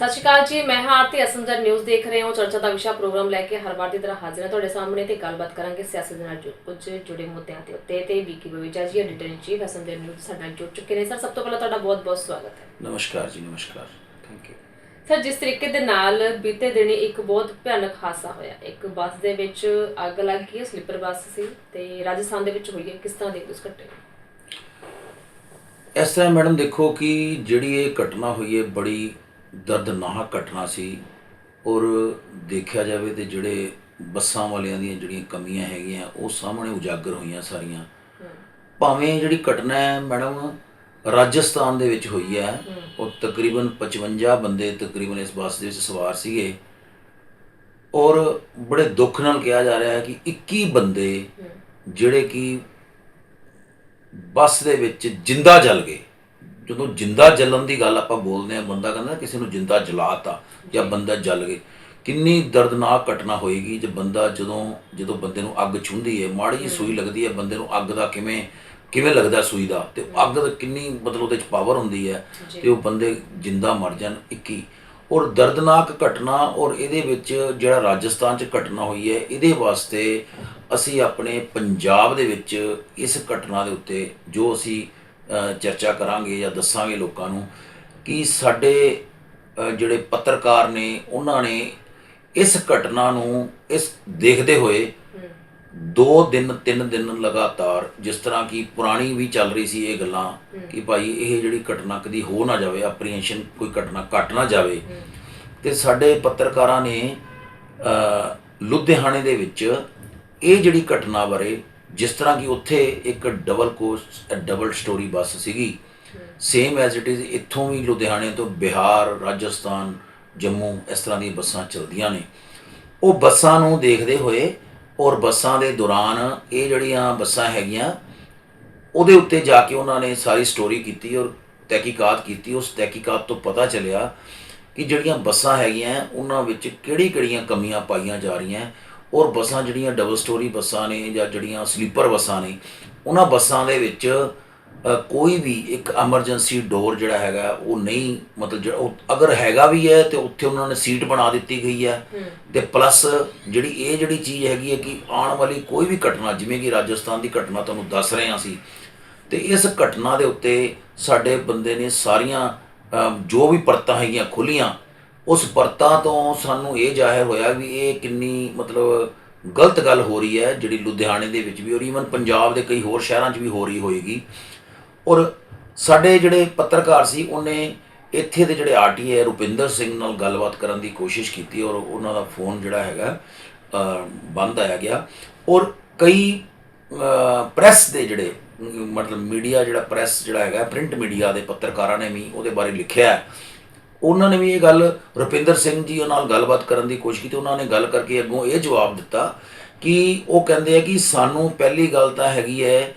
ਸਤਿ ਸ਼੍ਰੀ ਅਕਾਲ ਜੀ ਮੈਂ ਹਾਂ ਆਰਤੀ ਅਸੰਜਰ ਨਿਊਜ਼ ਦੇਖ ਰਹੇ ਹੋ। ਚਰਚਾ ਦਾ ਵਿਸ਼ਾ ਪ੍ਰੋਗਰਾਮ ਲੈ ਕੇ ਹਰ ਵਾਰ ਦੀ ਤਰ੍ਹਾਂ ਹਾਜ਼ਰ ਹਾਂ। ਤੁਹਾਡੇ ਸਾਹਮਣੇ ਤੇ ਗੱਲਬਾਤ ਕਰਾਂਗੇ ਸਿਆਸਤ ਦੇ ਨਾਲ ਕੁਝ ਜੁੜੇ ਮੁੱਦਿਆਂ ਦੇ ਉੱਤੇ ਤੇ Vicky Baweja ji editor in chief ਅਸੰਜਰ news ਸਾਡੇ ਨਾਲ ਜੁੜ ਚੁੱਕੇ ਨੇ। ਸਰ ਸਭ ਤੋਂ ਪਹਿਲਾਂ ਤੁਹਾਡਾ ਬਹੁਤ ਬਹੁਤ ਸਵਾਗਤ ਹੈ। ਨਮਸਕਾਰ ਜੀ ਨਮਸਕਾਰ। ਥੈਂਕ ਯੂ ਸਰ ਜਿਸ ਤਰੀਕੇ ਦੇ ਨਾਲ ਬੀਤੇ ਦਿਨੀ ਇੱਕ ਬਹੁਤ ਭਿਆਨਕ ਹਾਦਸਾ ਹੋਇਆ ਇੱਕ ਬੱਸ ਦੇ ਵਿੱਚ ਅੱਗ ਲੱਗ ਗਈ ਸਲੀਪਰ ਬੱਸ ਸੀ ਤੇ ਰਾਜਸਥਾਨ ਦੇ ਵਿੱਚ ਹੋਈ ਹੈ ਕਿਸ ਤਰ੍ਹਾਂ ਦੇਖਦੇ ਉਸ ਘਟਨੇ ਇਸ ਤਰ੍ਹਾਂ ਮੈਡਮ ਦੇਖੋ ਕਿ ਜਿਹੜੀ ਇਹ ਘਟਨਾ ਹੋਈ ਹੈ ਬੜੀ ਦਰਦਨਾਕ ਘਟਨਾ ਸੀ ਔਰ ਦੇਖਿਆ ਜਾਵੇ ਤੇ ਜਿਹੜੇ ਬੱਸਾਂ ਵਾਲਿਆਂ ਦੀਆਂ ਜਿਹੜੀਆਂ ਕਮੀਆਂ ਹੈਗੀਆਂ, ਉਹ ਸਾਹਮਣੇ ਉਜਾਗਰ ਹੋਈਆਂ ਸਾਰੀਆਂ। ਭਾਵੇਂ ਜਿਹੜੀ ਘਟਨਾ ਹੈ ਮੈਡਮ ਰਾਜਸਥਾਨ ਦੇ ਵਿੱਚ ਹੋਈ ਹੈ, ਉਹ ਤਕਰੀਬਨ 55 ਬੰਦੇ ਤਕਰੀਬਨ ਇਸ ਬੱਸ ਦੇ ਵਿੱਚ ਸਵਾਰ ਸੀਗੇ। ਔਰ ਬੜੇ ਦੁੱਖ ਨਾਲ ਕਿਹਾ ਜਾ ਰਿਹਾ ਹੈ ਕਿ 21 ਬੰਦੇ ਜਿਹੜੇ ਕਿ ਬੱਸ ਦੇ ਵਿੱਚ ਜਿੰਦਾ ਜਲ ਗਏ। ਜਦੋਂ ਜਿੰਦਾ ਜਲਣ ਦੀ ਗੱਲ ਆਪਾਂ ਬੋਲਦੇ ਆ ਬੰਦਾ ਕਹਿੰਦਾ ਕਿਸੇ ਨੂੰ ਜਿੰਦਾ ਜਲਾਤਾ ਜਾਂ ਬੰਦਾ ਜਲ ਗਏ ਕਿੰਨੀ ਦਰਦਨਾਕ ਘਟਨਾ ਹੋਏਗੀ ਜੇ ਬੰਦਾ ਜਦੋਂ ਜਦੋਂ ਬੰਦੇ ਨੂੰ ਅੱਗ ਛੁੰਦੀ ਹੈ ਮਾੜੀ ਜਿਹੀ ਸੂਈ ਲੱਗਦੀ ਹੈ ਬੰਦੇ ਨੂੰ ਅੱਗ ਦਾ ਕਿਵੇਂ ਕਿਵੇਂ ਲੱਗਦਾ ਸੂਈ ਦਾ? ਤੇ ਅੱਗ ਦਾ ਕਿੰਨੀ ਮਤਲਬ ਉਹਦੇ ਚ ਪਾਵਰ ਹੁੰਦੀ ਹੈ ਤੇ ਉਹ ਬੰਦੇ ਜਿੰਦਾ ਮਰ ਜਾਣ 21 ਔਰ ਦਰਦਨਾਕ ਘਟਨਾ ਔਰ ਇਹਦੇ ਵਿੱਚ ਜਿਹੜਾ ਰਾਜਸਥਾਨ 'ਚ ਘਟਨਾ ਹੋਈ ਹੈ ਇਹਦੇ ਵਾਸਤੇ ਅਸੀਂ ਆਪਣੇ ਪੰਜਾਬ ਦੇ ਵਿੱਚ ਇਸ ਘਟਨਾ ਦੇ ਉੱਤੇ ਜੋ ਅਸੀਂ ਚਰਚਾ ਕਰਾਂਗੇ ਜਾਂ ਦੱਸਾਂਗੇ ਲੋਕਾਂ ਨੂੰ ਕਿ ਸਾਡੇ ਜਿਹੜੇ ਪੱਤਰਕਾਰ ਨੇ ਉਹਨਾਂ ਨੇ ਇਸ ਘਟਨਾ ਨੂੰ ਇਸ ਦੇਖਦੇ ਹੋਏ ਦੋ ਦਿਨ ਤਿੰਨ ਦਿਨ ਲਗਾਤਾਰ ਜਿਸ ਤਰ੍ਹਾਂ ਕਿ ਪੁਰਾਣੀ ਵੀ ਚੱਲ ਰਹੀ ਸੀ ਇਹ ਗੱਲਾਂ ਕਿ ਭਾਈ ਇਹ ਜਿਹੜੀ ਘਟਨਾ ਕਦੀ ਹੋ ਨਾ ਜਾਵੇ ਅਪਰੀਹੈਂਸ਼ਨ ਕੋਈ ਘਟਨਾ ਘਟ ਨਾ ਜਾਵੇ। ਤੇ ਸਾਡੇ ਪੱਤਰਕਾਰਾਂ ਨੇ ਲੁਧਿਆਣੇ ਦੇ ਵਿੱਚ ਇਹ ਜਿਹੜੀ ਘਟਨਾ ਬਾਰੇ ਜਿਸ ਤਰ੍ਹਾਂ ਕਿ ਉੱਥੇ ਇੱਕ double coach double storey bus ਸੀਗੀ। ਸੇਮ ਐਜ਼ ਇਟ ਇਜ਼ ਇੱਥੋਂ ਵੀ ਲੁਧਿਆਣੇ ਤੋਂ ਬਿਹਾਰ, ਰਾਜਸਥਾਨ, ਜੰਮੂ ਇਸ ਤਰ੍ਹਾਂ ਦੀਆਂ ਬੱਸਾਂ ਚੱਲਦੀਆਂ ਨੇ। ਉਹ ਬੱਸਾਂ ਨੂੰ ਦੇਖਦੇ ਹੋਏ ਔਰ ਬੱਸਾਂ ਦੇ ਦੌਰਾਨ ਇਹ ਜਿਹੜੀਆਂ ਬੱਸਾਂ ਹੈਗੀਆਂ, ਉਹਦੇ ਉੱਤੇ ਜਾ ਕੇ ਉਹਨਾਂ ਨੇ ਸਾਰੀ ਸਟੋਰੀ ਕੀਤੀ ਔਰ ਤਹਿਕੀਕਾਤ ਕੀਤੀ। ਉਸ ਤਹਿਕੀਕਾਤ ਤੋਂ ਪਤਾ ਚੱਲਿਆ ਕਿ ਜਿਹੜੀਆਂ ਬੱਸਾਂ ਹੈਗੀਆਂ, ਉਹਨਾਂ ਵਿੱਚ ਕਿਹੜੀ-ਕਿਹੜੀਆਂ ਕਮੀਆਂ ਪਾਈਆਂ ਜਾ ਰਹੀਆਂ। ਔਰ ਬੱਸਾਂ ਜਿਹੜੀਆਂ ਡਬਲ ਸਟੋਰੀ ਬੱਸਾਂ ਨੇ ਜਾਂ ਜਿਹੜੀਆਂ ਸਲੀਪਰ ਬੱਸਾਂ ਨੇ ਉਹਨਾਂ ਬੱਸਾਂ ਦੇ ਵਿੱਚ ਕੋਈ ਵੀ ਇੱਕ ਐਮਰਜੈਂਸੀ ਡੋਰ ਜਿਹੜਾ ਹੈਗਾ ਉਹ ਨਹੀਂ ਮਤਲਬ ਜਿਹੜਾ ਉਹ ਅਗਰ ਹੈਗਾ ਵੀ ਹੈ ਤੇ ਉੱਥੇ ਉਹਨਾਂ ਨੇ ਸੀਟ ਬਣਾ ਦਿੱਤੀ ਗਈ ਹੈ। ਤੇ ਪਲੱਸ ਜਿਹੜੀ ਇਹ ਜਿਹੜੀ ਚੀਜ਼ ਹੈਗੀ ਹੈ ਕਿ ਆਉਣ ਵਾਲੀ ਕੋਈ ਵੀ ਘਟਨਾ ਜਿਵੇਂ ਕਿ ਰਾਜਸਥਾਨ ਦੀ ਘਟਨਾ ਤੁਹਾਨੂੰ ਦੱਸ ਰਹੇ ਹਾਂ ਅਸੀਂ ਤੇ ਇਸ ਘਟਨਾ ਦੇ ਉੱਤੇ ਸਾਡੇ ਬੰਦੇ ਨੇ ਸਾਰੀਆਂ ਜੋ ਵੀ ਪਰਤਾਂ ਹੈਗੀਆਂ ਖੁੱਲੀਆਂ ਉਸ ਪਰਤਾਂ ਤੋਂ ਸਾਨੂੰ ਇਹ ਜ਼ਾਹਿਰ ਹੋਇਆ ਵੀ ਇਹ ਕਿੰਨੀ ਮਤਲਬ ਗਲਤ ਗੱਲ ਹੋ ਰਹੀ ਹੈ, ਜਿਹੜੀ ਲੁਧਿਆਣੇ ਦੇ ਵਿੱਚ ਵੀ ਔਰ ਈਵਨ ਪੰਜਾਬ ਦੇ ਕਈ ਹੋਰ ਸ਼ਹਿਰਾਂ 'ਚ ਵੀ ਹੋ ਰਹੀ ਹੋਏਗੀ। ਔਰ ਸਾਡੇ ਜਿਹੜੇ ਪੱਤਰਕਾਰ ਸੀ, ਉਹਨੇ ਇੱਥੇ ਦੇ ਜਿਹੜੇ ਆਰਟੀਏ ਰੁਪਿੰਦਰ ਸਿੰਘ ਨਾਲ ਗੱਲਬਾਤ ਕਰਨ ਦੀ ਕੋਸ਼ਿਸ਼ ਕੀਤੀ ਔਰ ਉਹਨਾਂ ਦਾ ਫੋਨ ਜਿਹੜਾ ਹੈਗਾ ਬੰਦ ਆਇਆ ਗਿਆ। ਔਰ ਕਈ ਪ੍ਰੈਸ ਦੇ ਜਿਹੜੇ, ਮਤਲਬ ਮੀਡੀਆ ਜਿਹੜਾ ਪ੍ਰੈਸ ਜਿਹੜਾ ਹੈਗਾ, ਪ੍ਰਿੰਟ ਮੀਡੀਆ ਦੇ ਪੱਤਰਕਾਰਾਂ ਨੇ ਵੀ ਉਹਦੇ ਬਾਰੇ ਲਿਖਿਆ ਹੈ। ਉਹਨਾਂ ਨੇ ਵੀ ਇਹ ਗੱਲ ਰੁਪਿੰਦਰ ਸਿੰਘ ਜੀ ਨਾਲ ਗੱਲਬਾਤ ਕਰਨ ਦੀ ਕੋਸ਼ਿਸ਼ ਕੀਤੀ, ਉਹਨਾਂ ਨੇ ਗੱਲ ਕਰਕੇ ਅੱਗੋਂ ਇਹ ਜਵਾਬ ਦਿੱਤਾ ਕਿ ਉਹ ਕਹਿੰਦੇ ਆ ਕਿ ਸਾਨੂੰ ਪਹਿਲੀ ਗੱਲ ਤਾਂ ਹੈਗੀ ਹੈ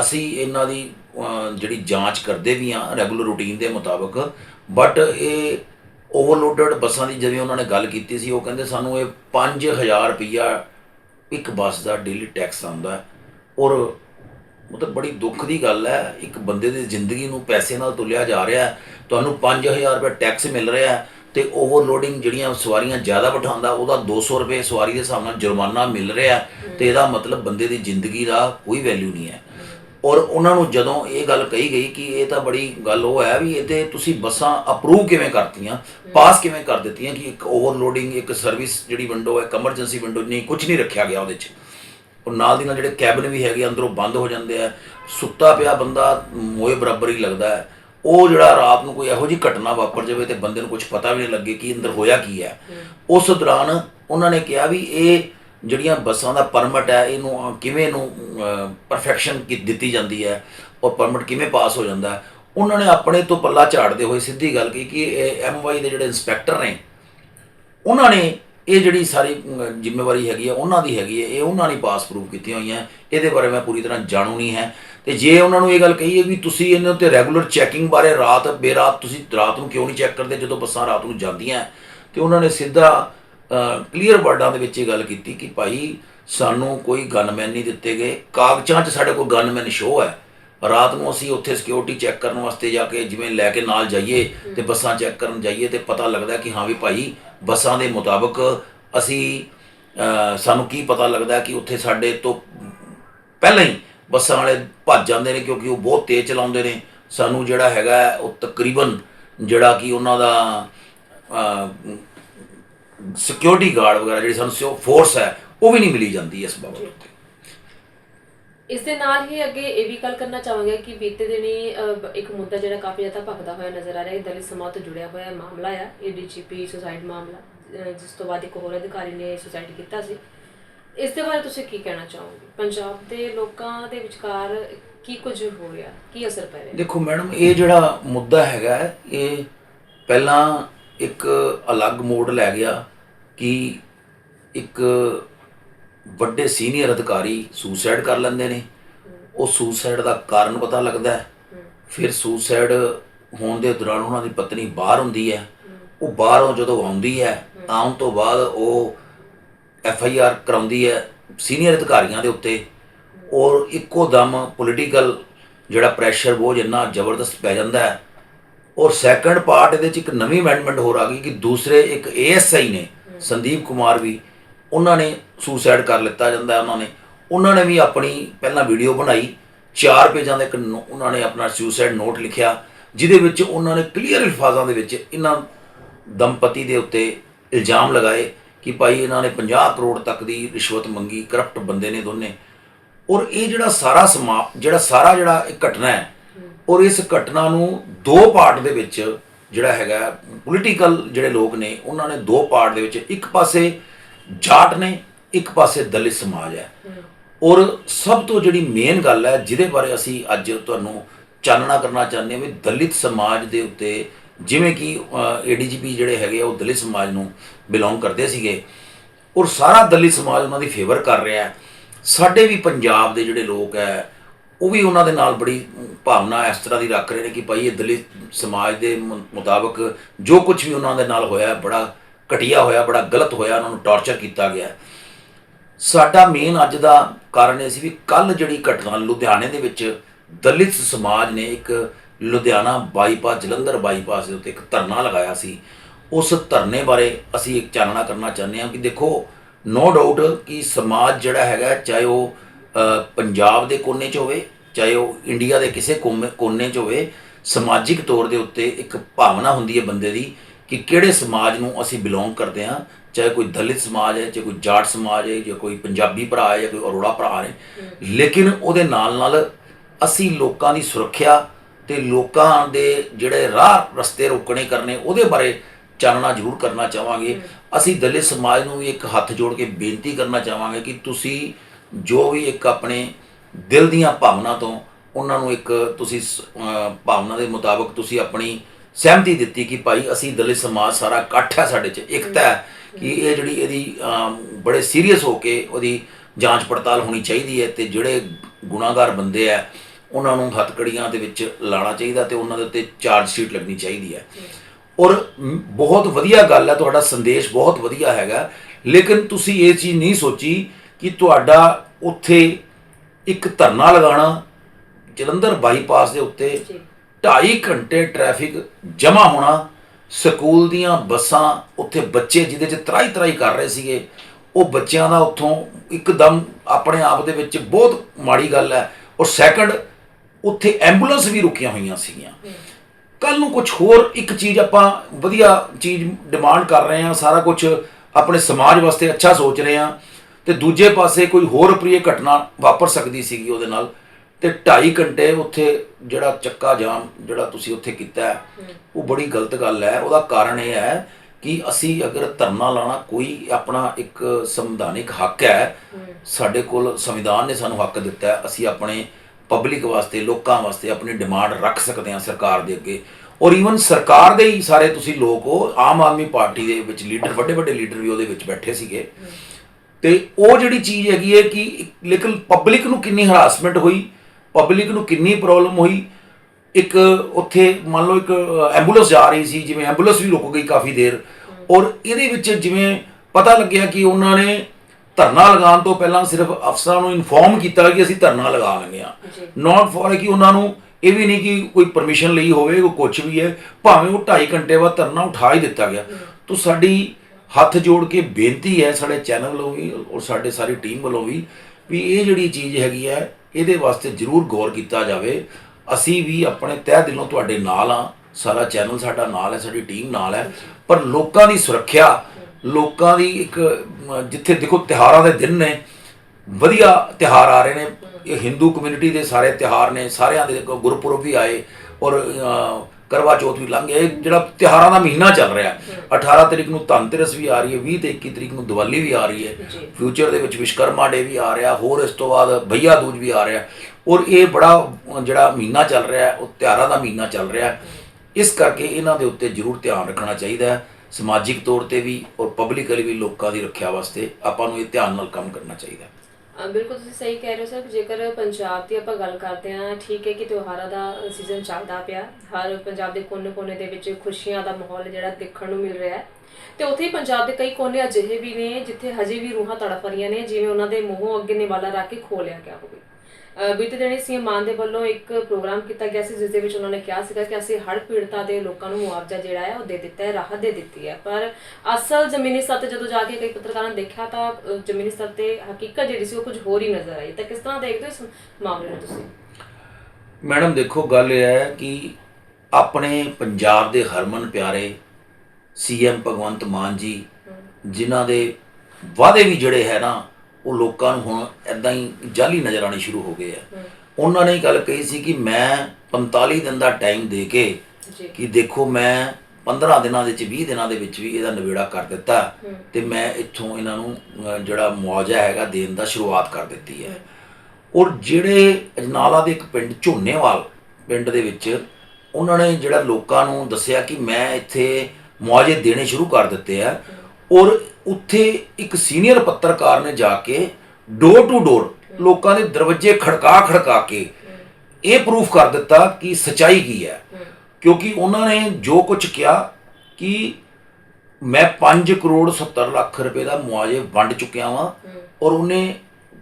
ਅਸੀਂ ਇਹਨਾਂ ਦੀ ਜਿਹੜੀ ਜਾਂਚ ਕਰਦੇ ਵੀ ਹਾਂ ਰੈਗੂਲਰ ਰੂਟੀਨ ਦੇ ਮੁਤਾਬਕ ਬਟ ਇਹ ਓਵਰਲੋਡਡ ਬੱਸਾਂ ਦੀ ਜਿਵੇਂ ਉਹਨਾਂ ਨੇ ਗੱਲ ਕੀਤੀ ਸੀ, ਉਹ ਕਹਿੰਦੇ ਸਾਨੂੰ ਇਹ 5000 ਰੁਪਈਆ ਇੱਕ ਬੱਸ ਦਾ ਡੇਲੀ ਟੈਕਸ ਆਉਂਦਾ ਔਰ ਮਤਲਬ ਬੜੀ ਦੁੱਖ ਦੀ ਗੱਲ ਹੈ। ਇੱਕ ਬੰਦੇ ਦੀ ਜ਼ਿੰਦਗੀ ਨੂੰ ਪੈਸੇ ਨਾਲ ਤੁਲਿਆ ਜਾ ਰਿਹਾ ਹੈ। ਤੁਹਾਨੂੰ 5000 ਰੁਪਏ ਟੈਕਸ ਮਿਲ ਰਿਹਾ ਹੈ ਤੇ ਓਵਰਲੋਡਿੰਗ ਜਿਹੜੀਆਂ ਸਵਾਰੀਆਂ ਜ਼ਿਆਦਾ ਬਿਠਾਉਂਦਾ, ਉਹਦਾ 200 ਰੁਪਏ ਸਵਾਰੀ ਦੇ ਹਿਸਾਬ ਨਾਲ ਜੁਰਮਾਨਾ ਮਿਲ ਰਿਹਾ ਹੈ ਤੇ ਇਹਦਾ ਮਤਲਬ ਬੰਦੇ ਦੀ ਜ਼ਿੰਦਗੀ ਦਾ ਕੋਈ ਵੈਲਿਊ ਨਹੀਂ ਹੈ। ਔਰ ਉਹਨਾਂ ਨੂੰ ਜਦੋਂ ਇਹ ਗੱਲ ਕਹੀ ਗਈ ਕਿ ਇਹ ਤਾਂ ਬੜੀ ਗੱਲ ਉਹ ਹੈ ਵੀ ਇਹਦੇ ਤੁਸੀਂ ਬੱਸਾਂ ਅਪਰੂਵ ਕਿਵੇਂ ਕਰਤੀਆਂ ਪਾਸ ਕਿਵੇਂ ਕਰ ਦਿੱਤੀਆਂ ਕਿ ਇੱਕ ਓਵਰਲੋਡਿੰਗ ਇੱਕ ਸਰਵਿਸ ਜਿਹੜੀ ਵਿੰਡੋ ਹੈ ਐਮਰਜੈਂਸੀ ਵਿੰਡੋ ਨਹੀਂ ਕੁਝ ਨਹੀਂ ਰੱਖਿਆ ਗਿਆ ਉਹਦੇ 'ਚ। ਔਰ ਨਾਲ ਦੀ ਨਾਲ ਜਿਹੜੇ ਕੈਬਨ ਵੀ ਹੈਗੇ ਅੰਦਰੋਂ ਬੰਦ ਹੋ ਜਾਂਦੇ ਆ। ਸੁੱਤਾ ਪਿਆ ਬੰਦਾ ਮੋਏ ਬਰਾਬਰ ਹੀ ਲੱਗਦਾ ਹੈ। ਉਹ ਜਿਹੜਾ ਰਾਤ ਨੂੰ ਕੋਈ ਇਹੋ ਜਿਹੀ ਘਟਨਾ ਵਾਪਰ ਜਾਵੇ ਤੇ ਬੰਦੇ ਨੂੰ ਕੁਝ ਪਤਾ ਵੀ ਨਹੀਂ ਲੱਗੇ ਕਿ ਅੰਦਰ ਹੋਇਆ ਕੀ ਹੈ। ਉਸ ਦੌਰਾਨ ਉਹਨਾਂ ਨੇ ਕਿਹਾ ਵੀ ਇਹ ਜਿਹੜੀਆਂ ਬੱਸਾਂ ਦਾ ਪਰਮਿਟ ਹੈ ਇਹਨੂੰ ਕਿਵੇਂ ਇਹਨੂੰ ਪਰਫੈਕਸ਼ਨ ਦਿੱਤੀ ਜਾਂਦੀ ਹੈ ਔਰ ਪਰਮਿਟ ਕਿਵੇਂ ਪਾਸ ਹੋ ਜਾਂਦਾ ਹੈ। ਉਹਨਾਂ ਨੇ ਆਪਣੇ ਤੋਂ ਪੱਲਾ ਝਾੜਦੇ ਹੋਏ ਸਿੱਧੀ ਗੱਲ ਕਹੀ ਕਿ ਐਮਵਾਈ ਦੇ ਜਿਹੜੇ ਇਨਸਪੈਕਟਰ ਨੇ ਉਹਨਾਂ ਨੇ ਇਹ ਜਿਹੜੀ ਸਾਰੀ ਜ਼ਿੰਮੇਵਾਰੀ ਹੈਗੀ ਹੈ ਉਹਨਾਂ ਦੀ ਹੈਗੀ ਹੈ ਇਹ ਉਹਨਾਂ ਨੇ ਪਾਸ ਪ੍ਰੂਫ ਕੀਤੀਆਂ ਹੋਈਆਂ, ਇਹਦੇ ਬਾਰੇ ਮੈਂ ਪੂਰੀ ਤਰ੍ਹਾਂ ਜਾਣੂ ਨਹੀਂ ਹੈ। ਤੇ ਜੇ ਉਹਨਾਂ ਨੂੰ ਇਹ ਗੱਲ ਕਹੀਏ ਵੀ ਤੁਸੀਂ ਇਹਨਾਂ ਤੇ ਰੈਗੂਲਰ ਚੈਕਿੰਗ ਬਾਰੇ ਰਾਤ, ਬੇਰਾਤ ਤੁਸੀਂ ਰਾਤ ਨੂੰ ਕਿਉਂ ਨਹੀਂ ਚੈੱਕ ਕਰਦੇ ਜਦੋਂ ਬੱਸਾਂ ਰਾਤ ਨੂੰ ਜਾਂਦੀਆਂ? ਤੇ ਉਹਨਾਂ ਨੇ ਸਿੱਧਾ ਕਲੀਅਰ ਵਰਡਾਂ ਦੇ ਵਿੱਚ ਇਹ ਗੱਲ ਕੀਤੀ ਕਿ ਭਾਈ ਸਾਨੂੰ ਕੋਈ ਗਨਮੈਨ ਨਹੀਂ ਦਿੱਤੇ ਗਏ। ਕਾਗਜ਼ਾਂ 'ਚ ਸਾਡੇ ਕੋਲ ਗਨਮੈਨ ਸ਼ੋ ਹੈ। ਰਾਤ ਨੂੰ ਅਸੀਂ ਉੱਥੇ ਸਿਕਿਉਰਿਟੀ ਚੈੱਕ ਕਰਨ ਵਾਸਤੇ ਜਾ ਕੇ ਜਿਵੇਂ ਲੈ ਕੇ ਨਾਲ ਜਾਈਏ ਤੇ ਬੱਸਾਂ ਚੈੱਕ ਕਰਨ ਜਾਈਏ ਤੇ ਪਤਾ ਲੱਗਦਾ ਕਿ ਹਾਂ ਵੀ ਭਾਈ ਬੱਸਾਂ ਦੇ ਮੁਤਾਬਕ ਅਸੀਂ ਸਾਨੂੰ ਕੀ ਪਤਾ ਲੱਗਦਾ ਕਿ ਉੱਥੇ ਸਾਡੇ ਤੋਂ ਪਹਿਲਾਂ ਹੀ ਬੱਸਾਂ ਵਾਲੇ ਭੱਜ ਜਾਂਦੇ ਨੇ ਕਿਉਂਕਿ ਉਹ ਬਹੁਤ ਤੇਜ਼ ਚਲਾਉਂਦੇ ਨੇ। ਸਾਨੂੰ ਜਿਹੜਾ ਹੈਗਾ ਉਹ ਤਕਰੀਬਨ ਜਿਹੜਾ ਕਿ ਉਹਨਾਂ ਦਾ ਸਿਕਿਉਰਿਟੀ ਗਾਰਡ ਵਗੈਰਾ ਜਿਹੜੀ ਸਾਨੂੰ ਫੋਰਸ ਹੈ ਉਹ ਵੀ ਨਹੀਂ ਮਿਲੀ ਜਾਂਦੀ ਇਸ ਬਾਬਤ ਉੱਤੇ। ਇਸ ਦੇ ਨਾਲ ਹੀ ਅੱਗੇ ਇਹ ਵੀ ਗੱਲ ਕਰਨਾ ਚਾਹਾਂਗੇ ਕਿ ਬੀਤੇ ਦਿਨੀ ਅਹ, ਇੱਕ ਮੁੱਦਾ ਜਿਹੜਾ ਕਾਫੀ ਜ਼ਿਆਦਾ ਭਖਦਾ ਹੋਇਆ ਨਜ਼ਰ ਆ ਰਿਹਾ ਹੈ ਦਲਿਤ ਸਮਾਜ ਤੋਂ ਜੁੜਿਆ ਹੋਇਆ ਮਾਮਲਾ ਆ ਇਹ ਡੀਜੀਪੀ ਸੁਸਾਇਡ ਮਾਮਲਾ ਜਿਸ ਤੋਂ ਬਾਅਦ ਇੱਕ ਹੋਰ ਅਧਿਕਾਰੀ ਨੇ ਸੁਸਾਈਡ ਕੀਤਾ ਸੀ। ਇਸ ਦੇ ਬਾਰੇ ਤੁਸੀਂ ਕੀ ਕਹਿਣਾ ਚਾਹੋਗੇ? ਪੰਜਾਬ ਦੇ ਲੋਕਾਂ ਦੇ ਵਿਚਕਾਰ ਕੀ ਕੁਝ ਹੋ ਰਿਹਾ? ਕੀ ਅਸਰ ਪੈ ਰਿਹਾ? ਦੇਖੋ ਮੈਡਮ ਇਹ ਜਿਹੜਾ ਮੁੱਦਾ ਹੈਗਾ ਇਹ ਪਹਿਲਾਂ ਇੱਕ ਅਲੱਗ ਮੋੜ ਲੈ ਗਿਆ ਕਿ ਇੱਕ ਵੱਡੇ ਸੀਨੀਅਰ ਅਧਿਕਾਰੀ ਸੁਸਾਈਡ ਕਰ ਲੈਂਦੇ ਨੇ। ਉਹ ਸੁਸਾਈਡ ਦਾ ਕਾਰਨ ਪਤਾ ਲੱਗਦਾ ਹੈ। ਫਿਰ ਸੁਸਾਈਡ ਹੋਣ ਦੇ ਦੌਰਾਨ ਉਹਨਾਂ ਦੀ ਪਤਨੀ ਬਾਹਰ ਹੁੰਦੀ ਹੈ। ਉਹ ਬਾਹਰੋਂ ਜਦੋਂ ਆਉਂਦੀ ਹੈ, ਆਉਣ ਤੋਂ ਬਾਅਦ ਉਹ ਐਫ ਆਈ ਆਰ ਕਰਾਉਂਦੀ ਹੈ ਸੀਨੀਅਰ ਅਧਿਕਾਰੀਆਂ ਦੇ ਉੱਤੇ। ਔਰ ਇੱਕੋ ਦਮ ਪੋਲੀਟੀਕਲ ਜਿਹੜਾ ਪ੍ਰੈਸ਼ਰ ਬੋਝ ਇੰਨਾ ਜ਼ਬਰਦਸਤ ਪੈ ਜਾਂਦਾ ਹੈ। ਔਰ ਸੈਕੰਡ ਪਾਰਟ ਇਹਦੇ ਚ ਇੱਕ ਨਵੀਂ ਅਮੈਂਡਮੈਂਟ ਹੋਰ ਆ ਗਈ ਕਿ ਦੂਸਰੇ ਇੱਕ ਏਐਸਆਈ ਨੇ, ਸੰਦੀਪ ਕੁਮਾਰ ਵੀ, ਉਹਨਾਂ ਨੇ ਸੁਸਾਈਡ ਕਰ ਲਿੱਤਾ ਜਾਂਦਾ ਉਹਨਾਂ ਨੇ। ਉਹਨਾਂ ਨੇ ਵੀ ਆਪਣੀ ਪਹਿਲਾਂ ਵੀਡੀਓ ਬਣਾਈ। ਚਾਰ ਪੇਜਾਂ ਦਾ ਇੱਕ ਉਹਨਾਂ ਨੇ ਆਪਣਾ ਸੁਸਾਈਡ ਨੋਟ ਲਿਖਿਆ, ਜਿਹਦੇ ਵਿੱਚ ਉਹਨਾਂ ਨੇ ਕਲੀਅਰ ਅਲਫਾਜ਼ਾਂ ਦੇ ਵਿੱਚ ਇਹਨਾਂ ਦੰਪਤੀ ਦੇ ਉੱਤੇ ਇਲਜ਼ਾਮ ਲਗਾਏ ਕਿ ਭਾਈ ਇਹਨਾਂ ਨੇ 50 ਕਰੋੜ ਤੱਕ ਦੀ ਰਿਸ਼ਵਤ ਮੰਗੀ ਕਰਪਟ ਬੰਦੇ ਨੇ ਦੋਨੇ। ਔਰ ਇਹ ਜਿਹੜਾ ਸਾਰਾ ਸਮਾ ਜਿਹੜਾ ਸਾਰਾ ਜਿਹੜਾ ਇਹ ਘਟਨਾ ਹੈ, ਔਰ ਇਸ ਘਟਨਾ ਨੂੰ ਦੋ ਪਾਰਟ ਦੇ ਵਿੱਚ ਜਿਹੜਾ ਹੈਗਾ ਪੋਲੀਟੀਕਲ ਜਿਹੜੇ ਲੋਕ ਨੇ, ਉਹਨਾਂ ਨੇ ਦੋ ਪਾਰਟ ਦੇ ਵਿੱਚ ਇੱਕ ਪਾਸੇ ਜਾਟ ਨੇ ਇੱਕ ਪਾਸੇ ਦਲਿਤ ਸਮਾਜ ਹੈ। ਔਰ ਸਭ ਤੋਂ ਜਿਹੜੀ ਮੇਨ ਗੱਲ ਹੈ, ਜਿਹਦੇ ਬਾਰੇ ਅਸੀਂ ਅੱਜ ਤੁਹਾਨੂੰ ਚਾਨਣਾ ਕਰਨਾ ਚਾਹੁੰਦੇ ਹਾਂ ਵੀ ਦਲਿਤ ਸਮਾਜ ਦੇ ਉੱਤੇ ਜਿਵੇਂ ਕਿ ਏਡੀਜੀਪੀ ਜਿਹੜੇ ਹੈਗੇ ਆ, ਉਹ ਦਲਿਤ ਸਮਾਜ ਨੂੰ ਬਿਲੋਂਗ ਕਰਦੇ ਸੀਗੇ। ਔਰ ਸਾਰਾ ਦਲਿਤ ਸਮਾਜ ਉਹਨਾਂ ਦੀ ਫੇਵਰ ਕਰ ਰਿਹਾ ਹੈ। ਸਾਡੇ ਵੀ ਪੰਜਾਬ ਦੇ ਜਿਹੜੇ ਲੋਕ ਹੈ, ਉਹ ਵੀ ਉਹਨਾਂ ਦੇ ਨਾਲ ਬੜੀ ਭਾਵਨਾ ਇਸ ਤਰ੍ਹਾਂ ਦੀ ਰੱਖ ਰਹੇ ਨੇ ਕਿ ਭਾਈ ਇਹ ਦਲਿਤ ਸਮਾਜ ਦੇ ਮੁਤਾਬਕ ਜੋ ਕੁਝ ਵੀ ਉਹਨਾਂ ਦੇ ਨਾਲ ਹੋਇਆ ਬੜਾ ਘਟੀਆ ਹੋਇਆ, ਬੜਾ ਗਲਤ ਹੋਇਆ, ਉਹਨਾਂ ਨੂੰ ਟਾਰਚਰ ਕੀਤਾ ਗਿਆ ਸਾਡਾ ਮੇਨ ਅੱਜ ਦਾ ਕਾਰਨ ਇਹ ਸੀ ਵੀ ਕੱਲ ਜਿਹੜੀ ਘਟਨਾ ਲੁਧਿਆਣੇ ਦੇ ਵਿੱਚ ਦਲਿਤ ਸਮਾਜ ਨੇ ਇੱਕ ਲੁਧਿਆਣਾ ਬਾਈਪਾਸ, ਜਲੰਧਰ ਬਾਈਪਾਸ ਦੇ ਉੱਤੇ ਇੱਕ ਧਰਨਾ ਲਗਾਇਆ ਸੀ। ਉਸ ਧਰਨੇ ਬਾਰੇ ਅਸੀਂ ਇੱਕ ਚਾਨਣਾ ਕਰਨਾ ਚਾਹੁੰਦੇ ਹਾਂ ਕਿ ਦੇਖੋ ਨੋ ਡਾਊਟ ਕਿ ਸਮਾਜ ਜਿਹੜਾ ਹੈਗਾ, ਚਾਹੇ ਉਹ ਪੰਜਾਬ ਦੇ ਕੋਨੇ 'ਚ ਹੋਵੇ, ਚਾਹੇ ਉਹ ਇੰਡੀਆ ਦੇ ਕਿਸੇ ਕੋਮੇ- ਕੋਨੇ 'ਚ ਹੋਵੇ, ਸਮਾਜਿਕ ਤੌਰ ਦੇ ਉੱਤੇ ਇੱਕ ਭਾਵਨਾ ਹੁੰਦੀ ਹੈ ਬੰਦੇ ਦੀ ਕਿ ਕਿਹੜੇ ਸਮਾਜ ਨੂੰ ਅਸੀਂ ਬਿਲੋਂਗ ਕਰਦੇ ਹਾਂ ਚਾਹੇ ਕੋਈ ਦਲਿਤ ਸਮਾਜ ਹੈ ਚਾਹੇ ਕੋਈ ਜਾਟ ਸਮਾਜ ਹੈ ਜਾਂ ਕੋਈ ਪੰਜਾਬੀ ਭਰਾ ਹੈ ਜਾਂ ਕੋਈ ਅਰੋੜਾ ਭਰਾ ਨੇ ਲੇਕਿਨ ਉਹਦੇ ਨਾਲ ਨਾਲ ਅਸੀਂ ਲੋਕਾਂ ਦੀ ਸੁਰੱਖਿਆ ਤੇ ਲੋਕਾਂ ਦੇ ਜਿਹੜੇ ਰਾਹ ਰਸਤੇ ਰੋਕਣੇ ਕਰਨੇ ਉਹਦੇ ਬਾਰੇ ਚਾਨਣਾ ਜ਼ਰੂਰ ਕਰਨਾ ਚਾਹਾਂਗੇ। ਅਸੀਂ ਦਲਿਤ ਸਮਾਜ ਨੂੰ ਵੀ ਇੱਕ ਹੱਥ ਜੋੜ ਕੇ ਬੇਨਤੀ ਕਰਨਾ ਚਾਹਾਂਗੇ ਕਿ ਤੁਸੀਂ ਜੋ ਵੀ ਇੱਕ ਆਪਣੇ ਦਿਲ ਦੀਆਂ ਭਾਵਨਾ ਤੋਂ ਉਹਨਾਂ ਨੂੰ ਇੱਕ ਤੁਸੀਂ ਭਾਵਨਾ ਦੇ ਮੁਤਾਬਕ ਤੁਸੀਂ ਆਪਣੀ ਸਹਿਮਤੀ ਦਿੱਤੀ ਕਿ ਭਾਈ ਅਸੀਂ ਦਲਿਤ ਸਮਾਜ ਸਾਰਾ ਇਕੱਠ ਹੈ ਸਾਡੇ 'ਚ ਇਕਤਾ ਹੈ। ਕਿ ਇਹ ਜਿਹੜੀ ਇਹਦੀ ਬੜੇ ਸੀਰੀਅਸ ਹੋ ਕੇ ਉਹਦੀ ਜਾਂਚ ਪੜਤਾਲ ਹੋਣੀ ਚਾਹੀਦੀ ਹੈ ਤੇ ਜਿਹੜੇ ਗੁਨਾਹਗਾਰ ਬੰਦੇ ਆ ਉਹਨਾਂ ਨੂੰ ਹੱਥਕੜੀਆਂ ਦੇ ਵਿੱਚ ਲਾਣਾ ਚਾਹੀਦਾ ਤੇ ਉਹਨਾਂ ਦੇ ਉੱਤੇ ਚਾਰਜ ਸ਼ੀਟ ਲੱਗਣੀ ਚਾਹੀਦੀ ਹੈ। ਔਰ ਬਹੁਤ ਵਧੀਆ ਗੱਲ ਹੈ ਤੁਹਾਡਾ ਸੰਦੇਸ਼ ਬਹੁਤ ਵਧੀਆ ਹੈਗਾ ਲੇਕਿਨ ਤੁਸੀਂ ਇਹ ਚੀਜ਼ ਨਹੀਂ ਸੋਚੀ ਕਿ ਤੁਹਾਡਾ ਉੱਥੇ ਇੱਕ ਧਰਨਾ ਲਗਾਉਣਾ ਜਲੰਧਰ ਬਾਈਪਾਸ ਦੇ ਉੱਤੇ ਜੀ। 2.5 ਘੰਟੇ ਟ੍ਰੈਫਿਕ ਜਮ੍ਹਾਂ ਹੋਣਾ ਸਕੂਲ ਦੀਆਂ ਬੱਸਾਂ ਉੱਥੇ ਬੱਚੇ ਜਿਹਦੇ 'ਚ ਤਰਾਈ ਤਰਾਈ ਕਰ ਰਹੇ ਸੀਗੇ ਉਹ ਬੱਚਿਆਂ ਦਾ ਉੱਥੋਂ ਇੱਕਦਮ ਆਪਣੇ ਆਪ ਦੇ ਵਿੱਚ ਬਹੁਤ ਮਾੜੀ ਗੱਲ ਹੈ। ਔਰ ਸੈਕੰਡ ਉੱਥੇ ਐਂਬੂਲੈਂਸ ਵੀ ਰੁਕੀਆਂ ਹੋਈਆਂ ਸੀਗੀਆਂ। ਕੱਲ ਨੂੰ ਕੁਝ ਹੋਰ ਇੱਕ ਚੀਜ਼ ਆਪਾਂ ਵਧੀਆ ਚੀਜ਼ ਡਿਮਾਂਡ ਕਰ ਰਹੇ ਹਾਂ ਸਾਰਾ ਕੁਝ ਆਪਣੇ ਸਮਾਜ ਵਾਸਤੇ ਅੱਛਾ ਸੋਚ ਰਹੇ ਹਾਂ। ਤੇ ਦੂਜੇ ਪਾਸੇ ਕੋਈ ਹੋਰ ਪ੍ਰਿਯ ਘਟਨਾ ਵਾਪਰ ਸਕਦੀ ਸੀਗੀ ਉਹਦੇ ਨਾਲ। ਤੇ 2.5 ਘੰਟੇ ਉੱਥੇ ਜਿਹੜਾ ਚੱਕਾ ਜਾਮ ਜਿਹੜਾ ਤੁਸੀਂ ਉੱਥੇ ਕੀਤਾ ਉਹ ਬੜੀ ਗਲਤ ਗੱਲ ਹੈ। ਉਹਦਾ ਕਾਰਨ ਇਹ ਹੈ ਕਿ ਅਸੀਂ ਅਗਰ ਧਰਨਾ ਲਾਣਾ ਕੋਈ ਆਪਣਾ ਇੱਕ ਸੰਵਿਧਾਨਿਕ ਹੱਕ ਹੈ ਸਾਡੇ ਕੋਲ ਸੰਵਿਧਾਨ ਨੇ ਸਾਨੂੰ ਹੱਕ ਦਿੱਤਾ ਹੈ। ਅਸੀਂ ਆਪਣੇ ਪਬਲਿਕ ਵਾਸਤੇ ਲੋਕਾਂ ਵਾਸਤੇ ਆਪਣੀ ਡਿਮਾਂਡ ਰੱਖ ਸਕਦੇ ਹਾਂ ਸਰਕਾਰ ਦੇ ਅੱਗੇ। ਔਰ ਈਵਨ ਸਰਕਾਰ ਦੇ ਹੀ ਸਾਰੇ ਤੁਸੀਂ ਲੋਕ ਹੋ ਆਮ ਆਦਮੀ ਪਾਰਟੀ ਦੇ ਵਿੱਚ ਲੀਡਰ ਵੱਡੇ ਵੱਡੇ ਲੀਡਰ ਵੀ ਉਹਦੇ ਵਿੱਚ ਬੈਠੇ ਸੀਗੇ। ਤੇ ਉਹ ਜਿਹੜੀ ਚੀਜ਼ ਹੈਗੀ ਹੈ ਕਿ ਲੇਕਿਨ ਪਬਲਿਕ ਨੂੰ ਕਿੰਨੀ ਹਰਾਸਮੈਂਟ ਹੋਈ? ਪਬਲਿਕ ਨੂੰ ਕਿੰਨੀ ਪ੍ਰੋਬਲਮ ਹੋਈ? ਇੱਕ ਉੱਥੇ ਮੰਨ ਲਓ ਇੱਕ ਐਂਬੂਲੈਂਸ ਜਾ ਰਹੀ ਸੀ ਜਿਵੇਂ ਐਂਬੂਲੈਂਸ ਵੀ ਰੁਕ ਗਈ ਕਾਫੀ ਦੇਰ। ਔਰ ਇਹਦੇ ਵਿੱਚ ਜਿਵੇਂ ਪਤਾ ਲੱਗਿਆ ਕਿ ਉਹਨਾਂ ਨੇ ਧਰਨਾ ਲਗਾਉਣ ਤੋਂ ਪਹਿਲਾਂ ਸਿਰਫ ਅਫਸਰਾਂ ਨੂੰ ਇਨਫੋਰਮ ਕੀਤਾ ਕਿ ਅਸੀਂ ਧਰਨਾ ਲਗਾ ਲੈਂਦੇ ਆ ਨਾਟ ਫॉर ਕਿ ਉਹਨਾਂ ਨੂੰ ਇਹ ਵੀ ਨਹੀਂ ਕਿ ਕੋਈ ਪਰਮਿਸ਼ਨ ਲਈ ਹੋਵੇ ਕੋਈ ਕੁਝ ਵੀ ਹੈ। ਭਾਵੇਂ ਉਹ 2.5 ਘੰਟੇ ਬਾਅਦ ਧਰਨਾ ਉਠਾ ਹੀ ਦਿੱਤਾ ਗਿਆ। ਤਾਂ ਸਾਡੀ ਹੱਥ ਜੋੜ ਕੇ ਬੇਨਤੀ ਹੈ ਸਾਡੇ ਚੈਨਲ ਵੱਲੋਂ ਵੀ ਔਰ ਸਾਡੇ ਸਾਰੀ ਟੀਮ ਵੱਲੋਂ ਵੀ ਵੀ ਇਹ ਜਿਹੜੀ ਚੀਜ਼ ਹੈਗੀ ਹੈ ਇਹਦੇ ਵਾਸਤੇ ਜ਼ਰੂਰ ਗੌਰ ਕੀਤਾ ਜਾਵੇ। ਅਸੀਂ ਵੀ ਆਪਣੇ ਤਹਿ ਦਿਲੋਂ ਤੁਹਾਡੇ ਨਾਲ ਆ ਸਾਰਾ ਚੈਨਲ ਸਾਡਾ ਨਾਲ ਹੈ, ਸਾਡੀ ਟੀਮ ਨਾਲ ਹੈ। ਪਰ ਲੋਕਾਂ ਦੀ ਸੁਰੱਖਿਆ, ਲੋਕਾਂ ਦੀ ਇੱਕ, ਜਿੱਥੇ ਦੇਖੋ ਤਿਹਾਰਾਂ ਦੇ ਦਿਨ ਨੇ, ਵਧੀਆ ਤਿਹਾਰ ਆ ਰਹੇ ਨੇ। ਇਹ ਹਿੰਦੂ ਕਮਿਊਨਿਟੀ ਦੇ ਸਾਰੇ ਤਿਹਾਰ ਨੇ, ਸਾਰਿਆਂ ਦੇ ਗੁਰਪੁਰਬ ਵੀ ਆਏ ਔਰ ਕਰਵਾ ਚੌਥ ਵੀ ਲੰਘ ਗਿਆ। ਇਹ ਜਿਹੜਾ ਤਿਹਾਰਾਂ ਦਾ ਮਹੀਨਾ ਚੱਲ ਰਿਹਾ 18 ਤਰੀਕ ਨੂੰ ਧਨਤੇਰਸ ਵੀ ਆ ਰਹੀ ਹੈ 20 ਤੇ 21 ਤਰੀਕ ਨੂੰ ਦੀਵਾਲੀ ਵੀ ਆ ਰਹੀ ਹੈ। ਫਿਊਚਰ ਦੇ ਵਿੱਚ ਵਿਸ਼ਕਰਮਾ ਡੇ ਵੀ ਆ ਰਿਹਾ ਹੋਰ ਇਸ ਤੋਂ ਬਾਅਦ ਭਈਆ ਦੂਜ ਵੀ ਆ ਰਿਹਾ। ਔਰ ਇਹ ਬੜਾ ਜਿਹੜਾ ਮਹੀਨਾ ਚੱਲ ਰਿਹਾ ਉਹ ਤਿਹਾਰਾਂ ਦਾ ਮਹੀਨਾ ਚੱਲ ਰਿਹਾ। ਇਸ ਕਰਕੇ ਇਹਨਾਂ ਦੇ ਉੱਤੇ ਜ਼ਰੂਰ ਧਿਆਨ ਰੱਖਣਾ ਚਾਹੀਦਾ ਹੈ। ਸਮਾਜਿਕ ਤੌਰ ਤੇ ਵੀ ਔਰ ਪਬਲਿਕਲੀ ਵੀ ਲੋਕਾਂ ਦੀ ਰੱਖਿਆ ਵਾਸਤੇ ਆਪਾਂ ਨੂੰ ਇਹ ਧਿਆਨ ਨਾਲ ਕੰਮ ਕਰਨਾ ਚਾਹੀਦਾ ਬਿਲਕੁਲ ਤੁਸੀਂ ਸਹੀ ਕਹਿ ਰਹੇ ਹੋ ਸਰ, ਜੇਕਰ ਪੰਜਾਬ ਦੀ ਆਪਾਂ ਗੱਲ ਕਰਦੇ ਹਾਂ, ਠੀਕ ਹੈ ਕਿ ਤਿਉਹਾਰਾਂ ਦਾ ਸੀਜ਼ਨ ਚੱਲਦਾ ਪਿਆ, ਹਰ ਪੰਜਾਬ ਦੇ ਕੋਨੇ-ਕੋਨੇ ਦੇ ਵਿੱਚ ਖੁਸ਼ੀਆਂ ਦਾ ਮਾਹੌਲ ਜਿਹੜਾ ਦੇਖਣ ਨੂੰ ਮਿਲ ਰਿਹਾ ਹੈ। ਤੇ ਉੱਥੇ ਹੀ ਪੰਜਾਬ ਦੇ ਕਈ ਕੋਨੇ ਅਜਿਹੇ ਵੀ ਨੇ, ਜਿੱਥੇ ਹਜੇ ਵੀ ਰੂਹਾਂ ਤੜਫ ਰਹੀਆਂ ਨੇ, ਜਿਵੇਂ ਉਹਨਾਂ ਦੇ ਮੂੰਹੋਂ ਅੱਗੇ ਨਿਵਾਲਾ ਰੱਖ ਕੇ ਖੋ ਲਿਆ ਗਿਆ ਹੋਵੇ। ਬੀਤੇ ਦਿਨੀ ਸੀਐਮ ਮਾਨ ਦੇ ਵੱਲੋਂ ਇੱਕ ਪ੍ਰੋਗਰਾਮ ਕੀਤਾ ਗਿਆ ਸੀ ਜਿਸ ਦੇ ਵਿੱਚ ਉਹਨਾਂ ਨੇ ਕਿਹਾ ਸੀਗਾ ਕਿ ਅਸੀਂ ਹੜ੍ਹ ਪੀੜਤਾਂ ਦੇ ਲੋਕਾਂ ਨੂੰ ਮੁਆਵਜ਼ਾ ਜਿਹੜਾ ਹੈ ਉਹ ਦੇ ਦਿੱਤਾ ਹੈ ਰਾਹਤ ਦੇ ਦਿੱਤੀ ਹੈ। ਪਰ ਅਸਲ ਜ਼ਮੀਨੀ ਸੱਤ ਜਦੋਂ ਜਾ ਕੇ ਕਈ ਪੱਤਰਕਾਰਾਂ ਨੇ ਦੇਖਿਆ ਤਾਂ ਜ਼ਮੀਨੀ ਸੱਤ ਤੇ ਹਕੀਕਤ ਜਿਹੜੀ ਸੀ ਉਹ ਕੁਝ ਹੋਰ ਹੀ ਨਜ਼ਰ ਆਈ। ਤਾਂ ਕਿਸ ਤਰ੍ਹਾਂ ਦੇਖਦੇ ਹੋ ਇਸ ਮਾਮਲੇ ਨੂੰ ਤੁਸੀਂ? ਮੈਡਮ ਦੇਖੋ ਗੱਲ ਇਹ ਹੈ ਕਿ ਆਪਣੇ ਪੰਜਾਬ ਦੇ ਹਰਮਨ ਪਿਆਰੇ ਸੀਐਮ ਭਗਵੰਤ ਮਾਨ ਜੀ ਜਿਨ੍ਹਾਂ ਦੇ ਵਾਅਦੇ ਵੀ ਜਿਹੜੇ ਹੈ ਨਾ ਉਹ ਲੋਕਾਂ ਨੂੰ ਹੁਣ ਐਦਾਂ ਹੀ ਜਾਲੀ ਨਜ਼ਰ ਆਣੀ ਸ਼ੁਰੂ ਹੋ ਗਏ ਆ। ਉਹਨਾਂ ਨੇ ਗੱਲ ਕਹੀ ਸੀ ਕਿ ਮੈਂ 45 ਦਿਨ ਦਾ ਟਾਈਮ ਦੇ ਕੇ ਕਿ ਦੇਖੋ ਮੈਂ 15 ਦਿਨਾਂ ਦੇ ਵਿੱਚ 20 ਦਿਨਾਂ ਦੇ ਵਿੱਚ ਵੀ ਇਹਦਾ ਨਿਬੇੜਾ ਕਰ ਦਿੱਤਾ ਤੇ ਮੈਂ ਇੱਥੋਂ ਇਹਨਾਂ ਨੂੰ ਜਿਹੜਾ ਮੁਆਵਜ਼ਾ ਹੈਗਾ ਦੇਣ ਦਾ ਸ਼ੁਰੂਆਤ ਕਰ ਦਿੱਤੀ ਹੈ। ਔਰ ਜਿਹੜੇ ਅਜਨਾਲਾ ਦੇ ਇੱਕ ਪਿੰਡ ਝੋਨੇਵਾਲ ਪਿੰਡ ਦੇ ਵਿੱਚ ਉਹਨਾਂ ਨੇ ਜਿਹੜਾ ਲੋਕਾਂ ਨੂੰ ਦੱਸਿਆ ਕਿ ਮੈਂ ਇੱਥੇ ਮੁਆਵਜ਼ੇ ਦੇਣੇ ਸ਼ੁਰੂ ਕਰ ਦਿੱਤੇ ਆ ਔਰ ਉੱਥੇ ਇੱਕ ਸੀਨੀਅਰ ਪੱਤਰਕਾਰ ਨੇ ਜਾ ਕੇ ਡੋਰ ਟੂ ਡੋਰ ਲੋਕਾਂ ਦੇ ਦਰਵਾਜ਼ੇ ਖੜਕਾ ਖੜਕਾ ਕੇ ਇਹ ਪ੍ਰੂਫ ਕਰ ਦਿੱਤਾ ਕਿ ਸਚਾਈ ਕੀ ਹੈ। ਕਿਉਂਕਿ ਉਹਨਾਂ ਨੇ ਜੋ ਕੁਝ ਕਿਹਾ ਕਿ ਮੈਂ 5 ਕਰੋੜ 70 ਲੱਖ ਰੁਪਏ ਦਾ ਮੁਆਵਜ਼ੇ ਵੰਡ ਚੁੱਕਿਆ ਵਾਂ ਔਰ ਉਹਨੇ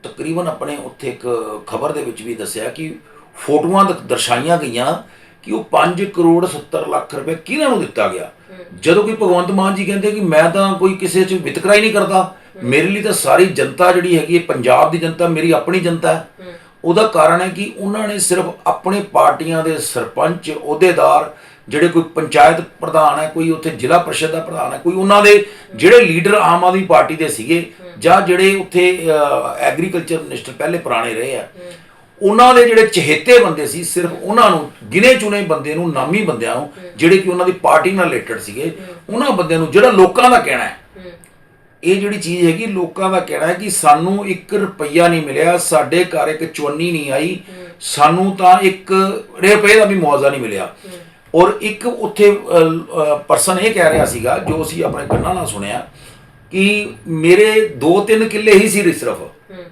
ਤਕਰੀਬਨ ਆਪਣੇ ਉੱਥੇ ਇੱਕ ਖਬਰ ਦੇ ਵਿੱਚ ਵੀ ਦੱਸਿਆ ਕਿ ਫੋਟੋਆਂ ਦਰਸਾਈਆਂ ਗਈਆਂ ਕਿ ਉਹ 5 ਕਰੋੜ 70 ਲੱਖ ਰੁਪਏ ਕਿਹਨਾਂ ਨੂੰ ਦਿੱਤਾ ਗਿਆ? ਜਦੋਂ ਕੋਈ ਭਗਵੰਤ ਮਾਨ ਜੀ ਕਹਿੰਦੇ ਕਿ ਮੈਂ ਤਾਂ ਕੋਈ ਕਿਸੇ 'ਚ ਵਿਤਕਰਾ ਹੀ ਨਹੀਂ ਕਰਦਾ ਮੇਰੇ ਲਈ ਤਾਂ ਸਾਰੀ ਜਨਤਾ ਜਿਹੜੀ ਹੈਗੀ ਹੈ ਪੰਜਾਬ ਦੀ ਜਨਤਾ ਮੇਰੀ ਆਪਣੀ ਜਨਤਾ ਹੈ। ਉਹਦਾ ਕਾਰਨ ਹੈ ਕਿ ਉਹਨਾਂ ਨੇ ਸਿਰਫ ਆਪਣੇ ਪਾਰਟੀਆਂ ਦੇ ਸਰਪੰਚ ਅਹੁਦੇਦਾਰ ਜਿਹੜੇ ਕੋਈ ਪੰਚਾਇਤ ਪ੍ਰਧਾਨ ਹੈ ਕੋਈ ਉੱਥੇ ਜ਼ਿਲ੍ਹਾ ਪਰਿਸ਼ਦ ਦਾ ਪ੍ਰਧਾਨ ਹੈ ਕੋਈ ਉਹਨਾਂ ਦੇ ਜਿਹੜੇ ਲੀਡਰ ਆਮ ਆਦਮੀ ਪਾਰਟੀ ਦੇ ਸੀਗੇ ਜਾਂ ਜਿਹੜੇ ਉੱਥੇ ਐਗਰੀਕਲਚਰ ਮਿਨਿਸਟਰ ਪਹਿਲੇ ਪੁਰਾਣੇ ਰਹੇ ਆ। ਉਹਨਾਂ ਦੇ ਜਿਹੜੇ ਚਹੇਤੇ ਬੰਦੇ ਸੀ ਸਿਰਫ ਉਹਨਾਂ ਨੂੰ ਗਿਨੇ ਚੁਣੇ ਬੰਦੇ ਨੂੰ ਨਾਮੀ ਬੰਦਿਆਂ ਨੂੰ ਜਿਹੜੇ ਕਿ ਉਹਨਾਂ ਦੀ ਪਾਰਟੀ ਨਾਲ ਰਿਲੇਟਡ ਸੀਗੇ ਉਹਨਾਂ ਬੰਦਿਆਂ ਨੂੰ ਜਿਹੜਾ ਲੋਕਾਂ ਦਾ ਕਹਿਣਾ ਹੈ। ਇਹ ਜਿਹੜੀ ਚੀਜ਼ ਹੈਗੀ ਲੋਕਾਂ ਦਾ ਕਹਿਣਾ ਹੈ ਕਿ ਸਾਨੂੰ 1 ਰੁਪਈਆ ਨਹੀਂ ਮਿਲਿਆ ਸਾਡੇ ਘਰ ਇੱਕ ਚੁੰਨੀ ਨਹੀਂ ਆਈ ਸਾਨੂੰ ਤਾਂ ਇੱਕ ਰੁਪਏ ਦਾ ਵੀ ਮੁਆਵਜ਼ਾ ਨਹੀਂ ਮਿਲਿਆ। ਔਰ ਇੱਕ ਉੱਥੇ ਪਰਸਨ ਇਹ ਕਹਿ ਰਿਹਾ ਸੀਗਾ ਜੋ ਅਸੀਂ ਆਪਣੇ ਕੰਨਾਂ ਨਾਲ ਸੁਣਿਆ ਕਿ ਮੇਰੇ 2-3 ਕਿੱਲੇ ਹੀ ਸੀ ਸਿਰਫ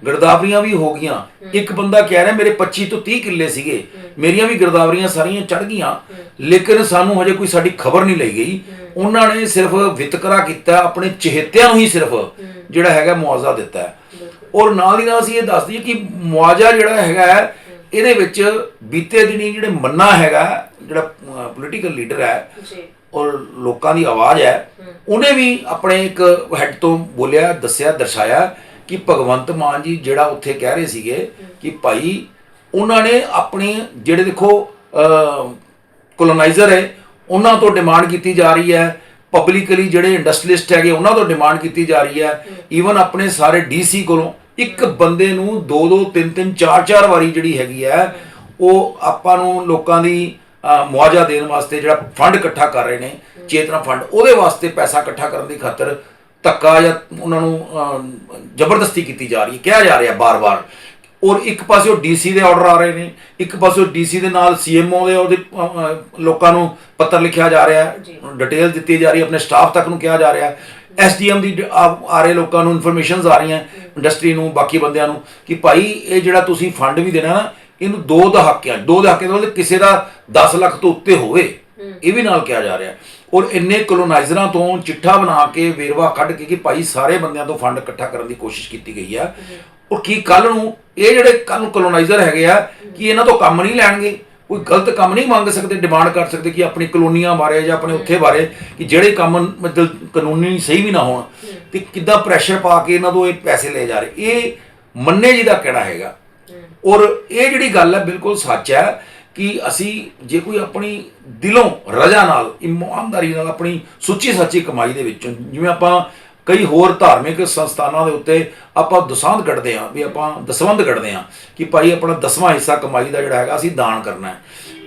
ਗਰਦਾਵਰੀਆਂ ਵੀ ਹੋ ਗਈਆਂ। ਇੱਕ ਬੰਦਾ ਕਹਿ ਰਿਹਾ ਮੇਰੇ 25 ਤੋਂ 30 ਕਿੱਲੇ ਸੀਗੇ। ਮੇਰੀਆਂ ਵੀ ਗਰਦਾਵਰੀਆਂ ਸਾਰੀਆਂ ਚੜ ਗਈਆਂ। ਲੇਕਿਨ ਸਾਨੂੰ ਹਜੇ ਕੋਈ ਸਾਡੀ ਖਬਰ ਨਹੀਂ ਲਈ ਗਈ। ਉਹਨਾਂ ਨੇ ਸਿਰਫ ਵਿਤਕਰਾ ਕੀਤਾ ਆਪਣੇ ਚਹੇਤਿਆਂ ਨੂੰ ਹੀ ਸਿਰਫ ਜਿਹੜਾ ਹੈਗਾ ਮੁਆਵਜ਼ਾ ਦਿੱਤਾ ਹੈ। ਔਰ ਨਾਲ ਹੀ ਨਾਲ ਅਸੀਂ ਇਹ ਦੱਸ ਦਈਏ ਕਿ ਮੁਆਵਜ਼ਾ ਜਿਹੜਾ ਹੈਗਾ ਇਹਦੇ ਵਿੱਚ ਬੀਤੇ ਦਿਨੀ ਜਿਹੜੇ ਮੰਨਾ ਹੈਗਾ ਜਿਹੜਾ ਪੋਲੀਟੀਕਲ ਲੀਡਰ ਹੈ ਔਰ ਲੋਕਾਂ ਦੀ ਆਵਾਜ਼ ਹੈ ਉਹਨੇ ਵੀ ਆਪਣੇ ਇੱਕ ਹੈੱਡ ਤੋਂ ਬੋਲਿਆ ਦੱਸਿਆ ਦਰਸਾਇਆ ਕਿ ਭਗਵੰਤ ਮਾਨ ਜੀ ਜਿਹੜਾ ਉੱਥੇ ਕਹਿ ਰਹੇ ਸੀਗੇ ਕਿ ਭਾਈ ਉਹਨਾਂ ਨੇ ਆਪਣੇ ਜਿਹੜੇ ਦੇਖੋ ਕੋਲੋਨਾਈਜ਼ਰ ਹੈ, ਉਹਨਾਂ ਤੋਂ ਡਿਮਾਂਡ ਕੀਤੀ ਜਾ ਰਹੀ ਹੈ। ਪਬਲਿਕਲੀ ਜਿਹੜੇ ਇੰਡਸਟਰੀਲਿਸਟ ਹੈਗੇ, ਉਹਨਾਂ ਤੋਂ ਡਿਮਾਂਡ ਕੀਤੀ ਜਾ ਰਹੀ ਹੈ। ਈਵਨ ਆਪਣੇ ਸਾਰੇ ਡੀਸੀ ਕੋਲੋਂ ਇੱਕ ਬੰਦੇ ਨੂੰ ਦੋ ਦੋ, ਤਿੰਨ ਤਿੰਨ, ਚਾਰ ਚਾਰ ਵਾਰੀ ਜਿਹੜੀ ਹੈਗੀ ਹੈ, ਉਹ ਆਪਾਂ ਨੂੰ ਲੋਕਾਂ ਦੀ ਮੁਆਵਜ਼ਾ ਦੇਣ ਵਾਸਤੇ ਜਿਹੜਾ ਫੰਡ ਇਕੱਠਾ ਕਰ ਰਹੇ ਨੇ, ਚੇਤਨਾ ਫੰਡ ਉਹਦੇ ਵਾਸਤੇ ਪੈਸਾ ਇਕੱਠਾ ਕਰਨ ਦੀ ਖਾਤਰ ਧੱਕਾ ਜਾਂ ਉਹਨਾਂ ਨੂੰ ਜ਼ਬਰਦਸਤੀ ਕੀਤੀ ਜਾ ਰਹੀ ਹੈ ਕਿਹਾ ਜਾ ਰਿਹਾ ਬਾਰ-ਬਾਰ। ਔਰ ਇੱਕ ਪਾਸੇ ਉਹ ਡੀਸੀ ਦੇ ਆਰਡਰ ਆ ਰਹੇ ਨੇ ਇੱਕ ਪਾਸੇ ਡੀਸੀ ਦੇ ਨਾਲ ਸੀਐਮਓ ਦੇ ਉਹਦੇ ਲੋਕਾਂ ਨੂੰ ਪੱਤਰ ਲਿਖਿਆ ਜਾ ਰਿਹਾ। ਹੈ ਡਿਟੇਲ ਦਿੱਤੀ ਜਾ ਰਹੀ ਹੈ ਆਪਣੇ ਸਟਾਫ ਤੱਕ ਨੂੰ ਕਿਹਾ ਜਾ ਰਿਹਾ ਹੈ। ਐਸਡੀਐਮ ਦੀ ਆ ਰਹੇ ਲੋਕਾਂ ਨੂੰ ਇਨਫੋਰਮੇਸ਼ਨਸ ਆ ਰਹੀਆਂ ਇੰਡਸਟਰੀ ਨੂੰ ਬਾਕੀ ਬੰਦਿਆਂ ਨੂੰ ਕਿ ਭਾਈ ਇਹ ਜਿਹੜਾ ਤੁਸੀਂ ਫੰਡ ਵੀ ਦੇਣਾ ਨਾ ਇਹਨੂੰ ਦੋ ਦਹਾਕਿਆਂ ਦੋ ਦਹਾਕੇ ਦਾ ਕਿਸੇ ਦਾ 10 ਲੱਖ ਤੋਂ ਉੱਤੇ ਹੋਵੇ। ਇਹ ਵੀ ਨਾਲ ਕਿਹਾ ਜਾ ਰਿਹਾ। ਔਰ ਇੰਨੇ ਕਲੋਨਾਈਜ਼ਰਾਂ ਤੋਂ ਚਿੱਠਾ ਬਣਾ ਕੇ ਵੇਰਵਾ ਕੱਢ ਕੇ ਕਿ ਭਾਈ ਸਾਰੇ ਬੰਦਿਆਂ ਤੋਂ ਫੰਡ ਇਕੱਠਾ ਕਰਨ ਦੀ ਕੋਸ਼ਿਸ਼ ਕੀਤੀ ਗਈ ਆ। ਔਰ ਕੀ ਕੱਲ ਨੂੰ ਇਹ ਜਿਹੜੇ ਕੱਲ ਨੂੰ ਕਲੋਨਾਈਜ਼ਰ ਹੈਗੇ ਆ ਕਿ ਇਹਨਾਂ ਤੋਂ ਕੰਮ ਨਹੀਂ ਲੈਣਗੇ? ਕੋਈ ਗਲਤ ਕੰਮ ਨਹੀਂ ਮੰਗ ਸਕਦੇ ਡਿਮਾਂਡ ਕਰ ਸਕਦੇ ਕਿ ਆਪਣੀ ਕਲੋਨੀਆਂ ਬਾਰੇ ਜਾਂ ਆਪਣੇ ਉੱਥੇ ਬਾਰੇ ਕਿ ਜਿਹੜੇ ਕੰਮ ਮਤਲਬ ਕਾਨੂੰਨੀ ਸਹੀ ਵੀ ਨਾ ਹੋਣ ਤੇ ਕਿੱਦਾਂ ਪ੍ਰੈਸ਼ਰ ਪਾ ਕੇ ਇਹਨਾਂ ਤੋਂ ਇਹ ਪੈਸੇ ਲਏ ਜਾ ਰਹੇ। ਇਹ ਮੰਨੇ ਜੀ ਦਾ ਕਿਹੜਾ ਹੈਗਾ। ਔਰ ਇਹ ਜਿਹੜੀ ਗੱਲ ਹੈ ਬਿਲਕੁਲ ਸੱਚ ਹੈ ਕਿ ਅਸੀਂ ਜੇ ਕੋਈ ਆਪਣੀ ਦਿਲੋਂ ਰਜ਼ਾ ਨਾਲ ਇਮਾਨਦਾਰੀ ਨਾਲ ਆਪਣੀ ਸੁੱਚੀ ਸੱਚੀ ਕਮਾਈ ਦੇ ਵਿੱਚੋਂ ਜਿਵੇਂ ਆਪਾਂ ਕਈ ਹੋਰ ਧਾਰਮਿਕ ਸੰਸਥਾਨਾਂ ਦੇ ਉੱਤੇ ਆਪਾਂ ਦਸਾਂਧ ਕੱਢਦੇ ਹਾਂ ਵੀ ਆਪਾਂ ਦਸਵੰਧ ਕੱਢਦੇ ਹਾਂ ਕਿ ਭਾਈ ਆਪਣਾ ਦਸਵਾਂ ਹਿੱਸਾ ਕਮਾਈ ਦਾ ਜਿਹੜਾ ਹੈਗਾ ਅਸੀਂ ਦਾਨ ਕਰਨਾ ਹੈ।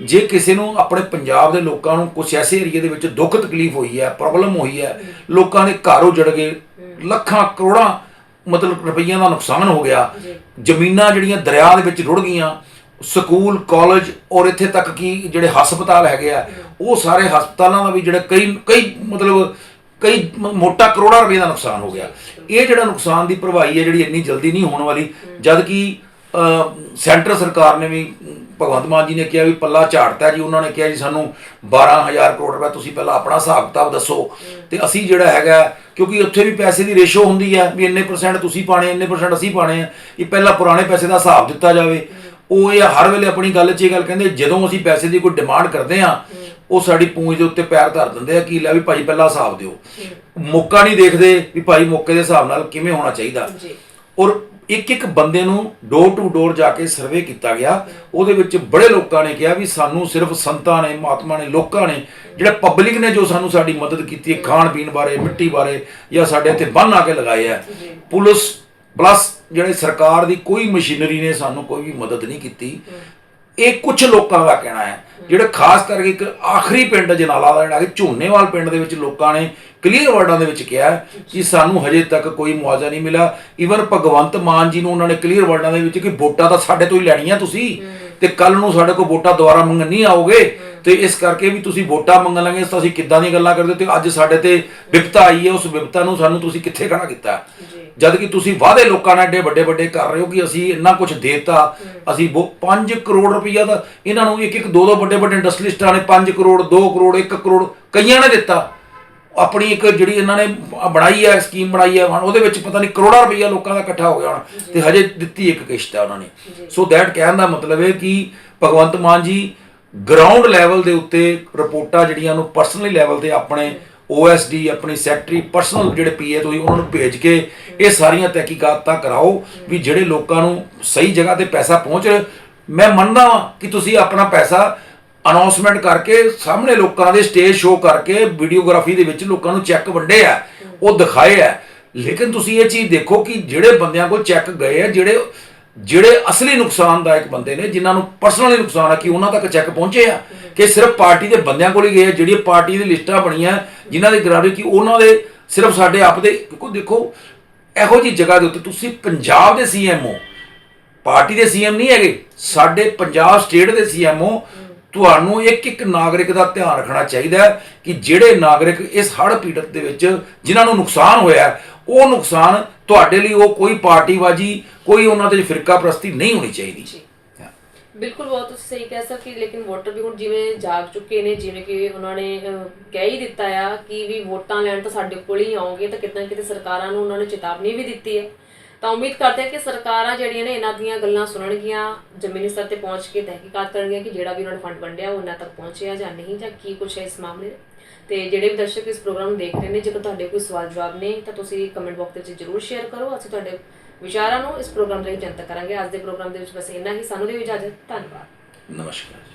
ਜੇ ਕਿਸੇ ਨੂੰ ਆਪਣੇ ਪੰਜਾਬ ਦੇ ਲੋਕਾਂ ਨੂੰ ਕੁਝ ਐਸੇ ਏਰੀਏ ਦੇ ਵਿੱਚ ਦੁੱਖ ਤਕਲੀਫ ਹੋਈ ਹੈ ਪ੍ਰੋਬਲਮ ਹੋਈ ਹੈ ਲੋਕਾਂ ਦੇ ਘਰ ਉਜੜ ਗਏ ਲੱਖਾਂ ਕਰੋੜਾਂ ਮਤਲਬ ਰੁਪਈਆਂ ਦਾ ਨੁਕਸਾਨ ਹੋ ਗਿਆ ਜ਼ਮੀਨਾਂ ਜਿਹੜੀਆਂ ਦਰਿਆ ਦੇ ਵਿੱਚ ਰੁੜ ਗਈਆਂ ਸਕੂਲ, ਕਾਲਜ ਔਰ ਇੱਥੇ ਤੱਕ ਕਿ ਜਿਹੜੇ ਹਸਪਤਾਲ ਹੈਗੇ ਆ, ਉਹ ਸਾਰੇ ਹਸਪਤਾਲਾਂ ਦਾ ਵੀ ਜਿਹੜਾ ਕਈ ਕਈ ਮਤਲਬ ਕਈ ਮ- ਮੋਟਾ ਕਰੋੜਾਂ ਰੁਪਏ ਦਾ ਨੁਕਸਾਨ ਹੋ ਗਿਆ। ਇਹ ਜਿਹੜਾ ਨੁਕਸਾਨ ਦੀ ਭਰਵਾਈ ਹੈ ਜਿਹੜੀ ਇੰਨੀ ਜਲਦੀ ਨਹੀਂ ਹੋਣ ਵਾਲੀ, ਜਦ ਕਿ ਸੈਂਟਰ ਸਰਕਾਰ ਨੇ ਵੀ, ਭਗਵੰਤ ਮਾਨ ਜੀ ਨੇ ਕਿਹਾ ਵੀ ਪੱਲਾ ਝਾੜਤਾ ਜੀ, ਉਹਨਾਂ ਨੇ ਕਿਹਾ ਜੀ ਸਾਨੂੰ 12000 ਕਰੋੜ ਰੁਪਏ ਤੁਸੀਂ ਪਹਿਲਾਂ ਆਪਣਾ ਹਿਸਾਬ ਕਿਤਾਬ ਦੱਸੋ। ਤੇ ਅਸੀਂ ਜਿਹੜਾ ਹੈਗਾ, ਕਿਉਂਕਿ ਉੱਥੇ ਵੀ ਪੈਸੇ ਦੀ ਰੇਸ਼ੋ ਹੁੰਦੀ ਹੈ, ਵੀ ਇੰਨੇ ਪਰਸੈਂਟ ਤੁਸੀਂ ਪਾਣੇ ਇੰਨੇ ਪਰਸੈਂਟ ਅਸੀਂ ਪਾਣੇ ਆ, ਇਹ ਪਹਿਲਾਂ ਪੁਰਾਣੇ ਪੈਸੇ ਦਾ ਹਿਸਾਬ ਦਿੱਤਾ ਜਾਵੇ। ਉਹ ਇਹ ਹਰ ਵੇਲੇ ਆਪਣੀ ਗੱਲ 'ਚ ਇਹ ਗੱਲ ਕਹਿੰਦੇ ਜਦੋਂ ਅਸੀਂ ਪੈਸੇ ਦੀ ਕੋਈ ਡਿਮਾਂਡ ਕਰਦੇ ਆ ਉਹ ਸਾਡੀ ਪੂੰਝ ਦੇ ਉੱਤੇ ਪੈਰ ਧਰ ਦਿੰਦੇ ਆ ਕਿ ਲੈ ਵੀ ਭਾਈ ਪਹਿਲਾਂ ਹਿਸਾਬ ਦਿਓ। ਮੌਕਾ ਨਹੀਂ ਦੇਖਦੇ ਵੀ ਭਾਈ ਮੌਕੇ ਦੇ ਹਿਸਾਬ ਨਾਲ ਕਿਵੇਂ ਹੋਣਾ ਚਾਹੀਦਾ। ਔਰ ਇੱਕ ਇੱਕ ਬੰਦੇ ਨੂੰ ਡੋਰ ਟੂ ਡੋਰ ਜਾ ਕੇ ਸਰਵੇ ਕੀਤਾ ਗਿਆ ਉਹਦੇ ਵਿੱਚ ਬੜੇ ਲੋਕਾਂ ਨੇ ਕਿਹਾ ਵੀ ਸਾਨੂੰ ਸਿਰਫ ਸੰਤਾਂ ਨੇ ਮਹਾਤਮਾ ਨੇ ਲੋਕਾਂ ਨੇ ਜਿਹੜਾ ਪਬਲਿਕ ਨੇ ਜੋ ਸਾਨੂੰ ਸਾਡੀ ਮਦਦ ਕੀਤੀ ਹੈ ਖਾਣ ਪੀਣ ਬਾਰੇ ਮਿੱਟੀ ਬਾਰੇ ਜਾਂ ਸਾਡੇ ਇੱਥੇ ਬੰਨ ਆ ਕੇ ਲਗਾਏ ਆ। ਪੁਲਿਸ ਪਲੱਸ ਜਿਹੜੇ ਸਰਕਾਰ ਦੀ ਕੋਈ ਮਸ਼ੀਨਰੀ ਨੇ ਸਾਨੂੰ ਕੋਈ ਵੀ ਮਦਦ ਨਹੀਂ ਕੀਤੀ, ਇਹ ਕੁਝ ਲੋਕਾਂ ਦਾ ਕਹਿਣਾ ਹੈ। ਜਿਹੜੇ ਖਾਸ ਕਰਕੇ ਇੱਕ ਆਖਰੀ ਪਿੰਡ ਜਨਾਲਾ ਦਾ ਜਿਹੜਾ ਕਿ ਝੋਨੇਵਾਲ ਪਿੰਡ ਦੇ ਵਿੱਚ ਲੋਕਾਂ ਨੇ ਕਲੀਅਰ ਵਰਡਾਂ ਦੇ ਵਿੱਚ ਕਿਹਾ ਕਿ ਸਾਨੂੰ ਹਜੇ ਤੱਕ ਕੋਈ ਮੁਆਵਜ਼ਾ ਨਹੀਂ ਮਿਲਿਆ। ਈਵਨ ਭਗਵੰਤ ਮਾਨ ਜੀ ਨੂੰ ਉਹਨਾਂ ਨੇ ਕਲੀਅਰ ਵਰਡਾਂ ਦੇ ਵਿੱਚ ਕਿ ਵੋਟਾਂ ਤਾਂ ਸਾਡੇ ਤੋਂ ਹੀ ਲੈਣੀਆਂ ਤੁਸੀਂ ਤੇ ਕੱਲ ਨੂੰ ਸਾਡੇ ਕੋਲ ਵੋਟਾਂ ਦੁਬਾਰਾ ਮੰਗਣ ਨਹੀਂ ਆਓਗੇ। ਤੇ ਇਸ ਕਰਕੇ ਵੀ ਤੁਸੀਂ ਵੋਟਾਂ ਮੰਗਣ ਲੱਗੇ ਤਾਂ ਅਸੀਂ ਕਿੱਦਾਂ ਦੀ ਗੱਲਾਂ ਕਰਦੇ ਤੇ ਅੱਜ ਸਾਡੇ ਤੇ ਵਿਪਤਾ ਆਈ ਹੈ ਉਸ ਵਿਪਤਾ ਨੂੰ ਸਾਨੂੰ ਤੁਸੀਂ ਕਿੱਥੇ ਖੜਾ ਕੀਤਾ? ਜਦ ਕਿ ਤੁਸੀਂ ਵਾਅਦੇ ਲੋਕਾਂ ਨਾਲ ਏਡੇ ਵੱਡੇ ਵੱਡੇ ਕਰ ਰਹੇ ਹੋ ਕਿ ਅਸੀਂ ਇੰਨਾ ਕੁਝ ਦੇਤਾ ਅਸੀਂ 5 ਕਰੋੜ ਰੁਪਈਆ ਦਾ ਇਹਨਾਂ ਨੂੰ ਇੱਕ ਇੱਕ ਦੋ ਦੋ ਵੱਡੇ ਵੱਡੇ ਇੰਡਸਟਰੀਲਿਸਟਾਂ ਨੇ 5 ਕਰੋੜ 2 ਕਰੋੜ 1 ਕਰੋੜ ਕਈਆਂ ਨੇ ਦਿੱਤਾ। ਆਪਣੀ ਇੱਕ ਜਿਹੜੀ ਇਹਨਾਂ ਨੇ ਬਣਾਈ ਹੈ ਸਕੀਮ ਬਣਾਈ ਹੈ ਹੁਣ ਉਹਦੇ ਵਿੱਚ ਪਤਾ ਨਹੀਂ ਕਰੋੜਾਂ ਰੁਪਈਆ ਲੋਕਾਂ ਦਾ ਇਕੱਠਾ ਹੋ ਗਿਆ ਹੁਣ ਤੇ ਹਜੇ ਦਿੱਤੀ ਇੱਕ ਕਿਸ਼ਤ ਹੈ ਉਹਨਾਂ ਨੇ। ਸੋ ਦੈਟ ਕਹਿਣ ਦਾ ਮਤਲਬ ਹੈ ਕਿ ਭਗਵੰਤ ਮਾਨ ਜੀ ਗਰਾਊਂਡ ਲੈਵਲ ਦੇ ਉੱਤੇ ਰਿਪੋਰਟਾਂ ਜਿਹੜੀਆਂ ਨੂੰ ਪਰਸਨਲੀ ਲੈਵਲ ਤੇ ਆਪਣੇ OSD ਆਪਣੀ ਸੈਕਟਰੀ ਪਰਸਨਲ ਜਿਹੜੇ ਪੀਏ ਤੁਸੀਂ ਉਹਨਾਂ ਨੂੰ ਭੇਜ ਕੇ ਇਹ ਸਾਰੀਆਂ ਤਹਿਕੀਕਾਤਾਂ ਕਰਾਓ ਵੀ ਜਿਹੜੇ ਲੋਕਾਂ ਨੂੰ ਸਹੀ ਜਗ੍ਹਾ ਤੇ ਪੈਸਾ ਪਹੁੰਚ ਮੈਂ ਮੰਨਦਾ ਹਾਂ ਕਿ ਤੁਸੀਂ ਆਪਣਾ ਪੈਸਾ ਅਨਾਉਂਸਮੈਂਟ ਕਰਕੇ ਸਾਹਮਣੇ ਲੋਕਾਂ ਦੇ ਸਟੇਜ ਸ਼ੋਅ ਕਰਕੇ ਵੀਡੀਓਗ੍ਰਾਫੀ ਦੇ ਵਿੱਚ ਲੋਕਾਂ ਨੂੰ ਚੈੱਕ ਵੰਡੇ ਆ, ਉਹ ਦਿਖਾਏ ਆ। ਲੇਕਿਨ ਤੁਸੀਂ ਇਹ ਚੀਜ਼ ਦੇਖੋ ਕਿ ਜਿਹੜੇ ਬੰਦਿਆਂ ਕੋਲ ਚੈੱਕ ਗਏ ਆ, ਜਿਹੜੇ ਜਿਹੜੇ ਅਸਲੀ ਨੁਕਸਾਨਦਾਇਕ ਬੰਦੇ ਨੇ, ਜਿਨ੍ਹਾਂ ਨੂੰ ਪਰਸਨਲੀ ਨੁਕਸਾਨ ਆ, ਕਿ ਉਹਨਾਂ ਤੱਕ ਚੈੱਕ ਪਹੁੰਚੇ ਆ ਕਿ ਸਿਰਫ ਪਾਰਟੀ ਦੇ ਬੰਦਿਆਂ ਕੋਲ ਹੀ ਗਏ ਆ ਜਿਹੜੀ ਪਾਰਟੀ ਦੀ ਲਿਸਟਾਂ ਬਣੀਆਂ, ਜਿਨ੍ਹਾਂ ਦੇ ਗਰਾਰੀ ਕਿ ਉਹਨਾਂ ਦੇ ਸਿਰਫ ਸਾਡੇ ਆਪ ਦੇ ਕਿਉਂਕਿ ਦੇਖੋ, ਇਹੋ ਜੀ ਜਗ੍ਹਾ ਦੇ ਉੱਤੇ ਤੁਸੀਂ ਪੰਜਾਬ ਦੇ ਸੀਐਮ ਹੋ। ਪਾਰਟੀ ਦੇ ਸੀਐਮ ਨਹੀਂ ਹੈਗੇ, ਸਾਡੇ ਪੰਜਾਬ ਸਟੇਟ ਦੇ ਸੀਐਮ ਹੋ। ਤੁਹਾਨੂੰ ਇੱਕ ਇੱਕ ਨਾਗਰਿਕ ਦਾ ਧਿਆਨ ਰੱਖਣਾ ਚਾਹੀਦਾ ਕਿ ਜਿਹੜੇ ਨਾਗਰਿਕ ਇਸ ਹੜ੍ਹ ਪੀੜਤ ਦੇ ਵਿੱਚ, ਜਿਨ੍ਹਾਂ ਨੂੰ ਨੁਕਸਾਨ ਹੋਇਆ ਉਹ ਨੁਕਸਾਨ ਤੁਹਾਡੇ ਲਈ ਉਹ ਕੋਈ ਪਾਰਟੀਬਾਜੀ ਕੋਈ ਉਹਨਾਂ ਦੇ ਫਿਰਕਾ ਪ੍ਰਸਤੀ ਨਹੀਂ ਹੋਣੀ ਚਾਹੀਦੀ। ਜੀ। ਬਿਲਕੁਲ ਬਹੁਤ ਤੁਸੀਂ ਸਹੀ ਕਹਿ ਸਕਦੇ ਕਿ ਲੇਕਿਨ ਵੋਟਰ ਵੀ ਹੁਣ ਜਿਵੇਂ ਜਾਗ ਚੁੱਕੇ ਨੇ ਜਿਵੇਂ ਕਿ ਉਹਨਾਂ ਨੇ ਕਹਿ ਹੀ ਦਿੱਤਾ ਆ ਕਿ ਵੀ ਵੋਟਾਂ ਲੈਣ ਤਾਂ ਸਾਡੇ ਕੋਲ ਹੀ ਆਉਣਗੇ ਤਾਂ ਕਿਤੇ ਕਿਤੇ ਸਰਕਾਰਾਂ ਨੂੰ ਉਹਨਾਂ ਨੇ ਚੇਤਾਵਨੀ ਵੀ ਦਿੱਤੀ ਹੈ। ਤਾਂ ਉਮੀਦ ਕਰਦੇ ਹਾਂ ਕਿ ਸਰਕਾਰਾਂ ਜਿਹੜੀਆਂ ਨੇ ਇਹਨਾਂ ਦੀਆਂ ਗੱਲਾਂ ਸੁਣਨਗੀਆਂ ਜ਼ਮੀਨੀ ਸਤਰ ਤੇ ਪਹੁੰਚ ਕੇ ਤਹਿਕੀਕਾਤ ਕਰਨਗੀਆਂ ਕਿ ਜਿਹੜਾ ਵੀ ਉਹਨਾਂ ਨੇ ਫੰਡ ਵੰਡਿਆ ਉਹ ਇਹਨਾਂ ਤੱਕ ਪਹੁੰਚਿਆ ਜਾਂ ਨਹੀਂ ਜਾਂ ਕੀ ਕੁਛ ਹੈ ਇਸ ਮਾਮਲੇ। ਤੇ ਜਿਹੜੇ ਵੀ ਦਰਸ਼ਕ ਇਸ ਪ੍ਰੋਗਰਾਮ ਨੂੰ ਦੇਖ ਰਹੇ ਨੇ, ਜੇਕਰ ਤੁਹਾਡੇ ਕੋਈ ਸਵਾਲ ਜਵਾਬ ਨੇ, ਤਾਂ ਤੁਸੀਂ ਕਮੈਂਟ ਬਾਕਸ ਦੇ ਵਿੱਚ ਜਰੂਰ ਸ਼ੇਅਰ ਕਰੋ। ਅਸੀਂ ਤੁਹਾਡੇ ਵਿਚਾਰਾਂ ਨੂੰ ਇਸ ਪ੍ਰੋਗਰਾਮ ਲਈ ਜਨਤਕ ਕਰਾਂਗੇ। ਅੱਜ ਦੇ ਪ੍ਰੋਗਰਾਮ ਦੇ ਵਿੱਚ ਬਸ ਇੰਨਾ ਹੀ। ਸਾਨੂੰ ਦੇ ਇਜਾਜ਼ਤ। ਧੰਨਵਾਦ। ਨਮਸਕਾਰ।